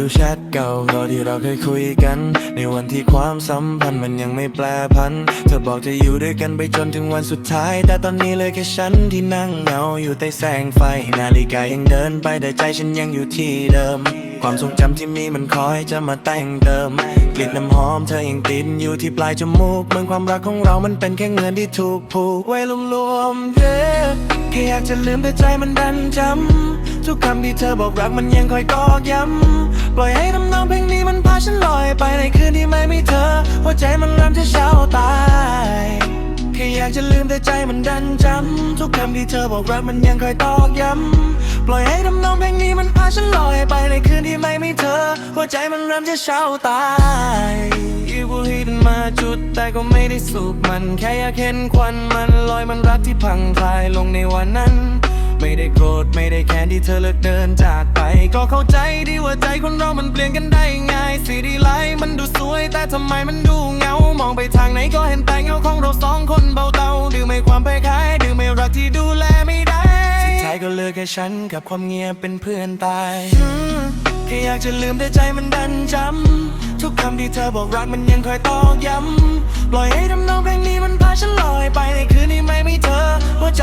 ดูแชทเก่าตอนที่เราเคยคุยกัน ในวันที่ความสัมพันธ์มันยังไม่แปรพัน เธอบอกจะอยู่ด้วยกันไปจนถึงวันสุดท้าย แต่ตอนนี้เลยแค่ฉันที่นั่งเหงาอยู่ใต้แสงไฟ นาฬิกายังเดินไปแต่ใจฉันยังอยู่ที่เดิม ความทรงจำที่มีมันคอยจะมาแต่งเติม กลิ่นน้ำหอมเธอยังติดอยู่ที่ปลายจมูกเหมือนความรักของเรามันเป็นแค่เงินที่ถูกผูกไว้รวมๆเด้อแค่อยากจะลืมแต่ใจมันดันจำทุกคำที่เธอบอกรักมันยังคอยตอกย้ำ ปล่อยให้ทำนองเพลงนี้มันพาฉันลอยไปในคืนที่ไม่มีเธอ หัวใจมันเริ่มจะเช้าตายแค่อยากจะลืมแต่ใจมันดันจำทุกคำที่เธอบอกรักมันยังคอยตอกย้ำปล่อยให้ทำนองเพลงนี้มันพาฉันลอยไปในคืนที่ไม่มีเธอ หัวใจมันเริ่มจะเช้าตายอีบุหรี่มันมาจุดแต่ก็ไม่ได้สูบมัน แค่อยากเห็นควันมันลอยมันรักที่พังพลายลงในวันนั้น ไม่ได้โกรธไม่ได้แค้นที่เธอเลิกเดินจากไป ก็เข้าใจดีว่าใจคนเรามันเปลี่ยนกันได้ง่ายสีดีไลท์มันดูสวยแต่ทำไมมันดูเหงามองไปทางไหนก็เห็นแต่เงาของเราสองคนเบาเตาดื้อไม่ความไปคายดื้อไม่รักที่ดูแลไม่ได้สุดท้ายก็เหลือแค่ฉันกับความเงียบเป็นเพื่อนตายอืมแค่อยากจะลืมแต่ใจมันดันจำทุกคำที่เธอบอกรักมันยังคอยตอกย้ำปล่อยให้ทำนองเพลงนี้มันพาฉันลอยไปในคืนที่ไม่มีเธอหัวใจ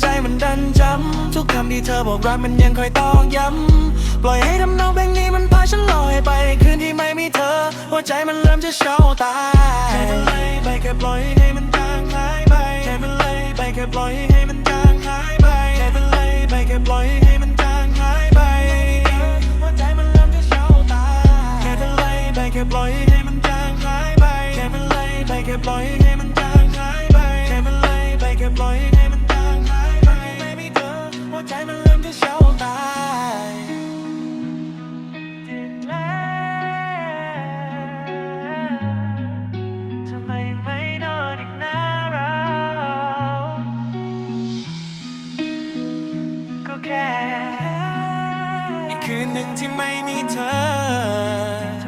ใจมันดันจำทุกคำที่เธอบอกรักมันยังคอยตอกย้ำปล่อยให้ทำนองเพลงนี้มันพาฉันลอยไปในคืนที่ไม่มีเธอ หัวใจมันเริ่มจะเช้าตายแค่มันเลยไปแค่ปล่อยให้มันจางหายไปแค่มันเลยไปแค่ปล่อยให้มันจางหายไปแค่มันเลยไปแค่ปล่อยให้มันจางหายไปหัวใจมันเริ่มจะเช้าตายแค่มันเลยไปแค่ปล่อยให้มันจางหายไปแค่มันเลยไปแค่ปล่อยให้มันจาง อีกคืนหนึ่งที่ไม่มีเธอ